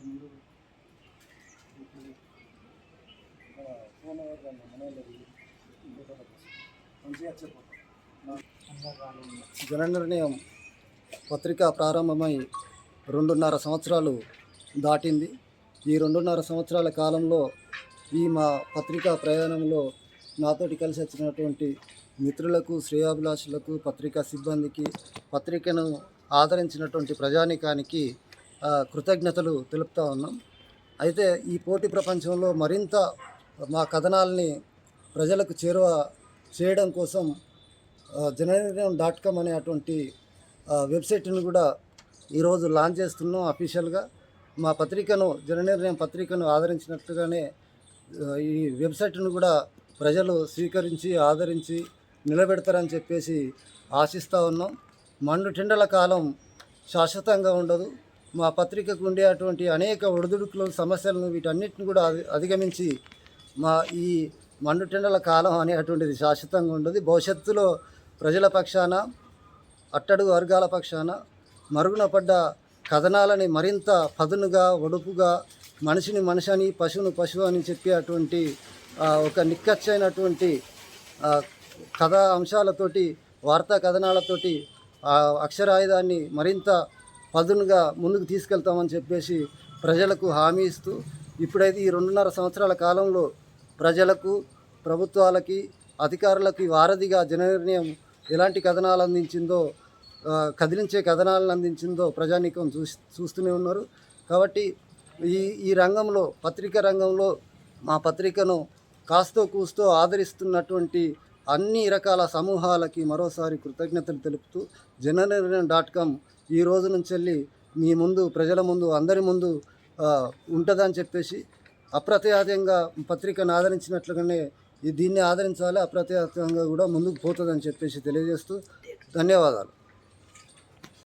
ముందు ఫోన్ మంచిగా జన నిర్ణయం పత్రిక ప్రారంభమై రెండున్నర సంవత్సరాలు దాటింది. ఈ రెండున్నర సంవత్సరాల కాలంలో ఈ మా పత్రికా ప్రయాణంలో నాతోటి కలిసి వచ్చినటువంటి మిత్రులకు శ్రేయాభిలాషులకు పత్రికా సిబ్బందికి పత్రికను ఆదరించినటువంటి ప్రజానికానికి కృతజ్ఞతలు తెలుపుతా ఉన్నాం. అయితే ఈ పోటీ ప్రపంచంలో మరింత మా కథనాల్ని ప్రజలకు చేరువ చేయడం కోసం జనరేషన్ డాట్ కామ్ అనేటువంటి అటువంటి వెబ్సైట్ను కూడా ఈరోజు లాంచ్ చేస్తున్నాం అఫీషియల్గా. మా పత్రికను జననిర్ణయం పత్రికను ఆదరించినట్టుగానే ఈ వెబ్సైట్ను కూడా ప్రజలు స్వీకరించి ఆదరించి నిలబెడతారని చెప్పేసి ఆశిస్తూ ఉన్నాం. మండు టెండల కాలం శాశ్వతంగా ఉండదు. మా పత్రికకు ఉండే అటువంటి అనేక ఒడిదుడుకులు సమస్యలను వీటన్నిటిని కూడా అధిగమించి మా ఈ మండుటెండల కాలం అనేటువంటిది శాశ్వతంగా ఉండదు. భవిష్యత్తులో ప్రజల పక్షాన అట్టడుగు వర్గాల పక్షాన మరుగున పడ్డ కథనాలని మరింత పదునుగా ఒడుపుగా మనిషిని మనిషి అని పశువును పశువు అని చెప్పే అటువంటి ఒక నిక్కచ్చైనటువంటి కథా అంశాలతోటి వార్తా కథనాలతోటి అక్షరాయుధాన్ని మరింత పదునుగా ముందుకు తీసుకెళ్తామని చెప్పేసి ప్రజలకు హామీ ఇస్తూ ఇప్పుడైతే ఈ రెండున్నర సంవత్సరాల కాలంలో ప్రజలకు ప్రభుత్వాలకి అధికారులకి వారధిగా జన నిర్ణయం ఎలాంటి కథనాలు అందించిందో కదిలించే కథనాలను అందించిందో ప్రజానీకం చూసి చూస్తూనే ఉన్నారు. కాబట్టి ఈ ఈ రంగంలో పత్రికా రంగంలో మా పత్రికను కాస్తో కూస్తో ఆదరిస్తున్నటువంటి అన్ని రకాల సమూహాలకి మరోసారి కృతజ్ఞతలు తెలుపుతూ జననిర్ణయం డాట్ కామ్ ఈ రోజు నుంచి వెళ్ళి మీ ముందు ప్రజల ముందు అందరి ముందు ఉంటుందని చెప్పేసి అప్రత్యాతంగా పత్రికను ఆదరించినట్లుగానే ఈ దీన్ని ఆదరించాలి అప్రత్యాతంగా కూడా ముందుకు పోతుందని చెప్పేసి తెలియజేస్తూ ధన్యవాదాలు.